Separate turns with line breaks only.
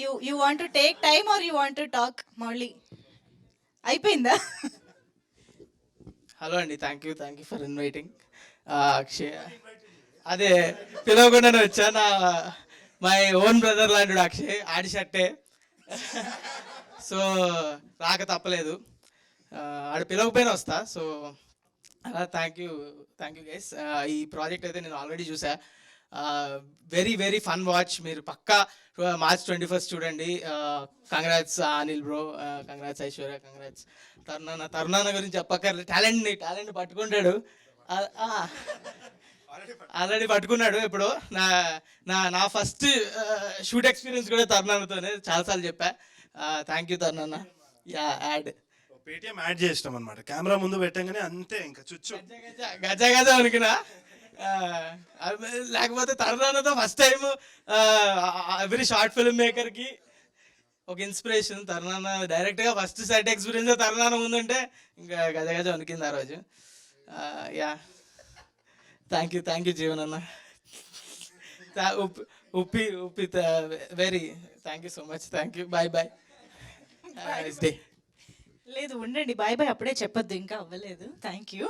You you want to take time are you want to talk మళ్ళీ అయిపోయిందా?
Hello అండి thank you thank you for inviting Akshay అదే పిలవకుండానే వచ్చా నా మై ఓన్ బ్రదర్ లాంటి అక్షయ్ ఆడి షర్టే. సో రాక తప్పలేదు. ఆడ ఆడు పిలవకపోయినా వస్తా సో అలా thank you thank you guys ఈ ప్రాజెక్ట్ అయితే నేను ఆల్రెడీ చూసా. వెరీ వెరీ ఫన్ వాచ్ మీరు పక్కా మార్చ్ ట్వంటీ ఫస్ట్ చూడండి congrats Anil bro congrats Aishwarya congrats తరుణాన తరుణాన గురించి చెప్పక్కర్లేదు టాలెంట్ని టాలెంట్ పట్టుకుంటాడు ఆల్రెడీ పట్టుకున్నాడు ఇప్పుడు నా నా నా ఫస్ట్ షూట్ ఎక్స్పీరియన్స్ కూడా తరుణానతోనే చాలాసార్లు చెప్పా థ్యాంక్ యూ తరుణాన యా యాడ్
పేటిఎం యాడ్ చేసినాం అనమాట కెమెరా ముందు పెట్టంగానే అంతే ఇంకా చుచ్చు
గజ గజ అనుకున్నా లేకపోతే తరుణానతో first time every short film మేకర్కి ఒక ఇన్స్పిరేషన్ తరుణాన డైరెక్ట్గా ఫస్ట్ సెట్ ఎక్స్పీరియన్స్ తరుణాన ఉందంటే ఇంకా గజ గజ వణికింది ఆ రోజు. Yeah thank you thank you Jeevan అన్న. Uppi Uppi Uppi very thank you so much thank you bye bye day
లేదు ఉండండి బాయ్ బాయ్ అప్పుడే చెప్పొద్దు ఇంకా అవ్వలేదు. Thank you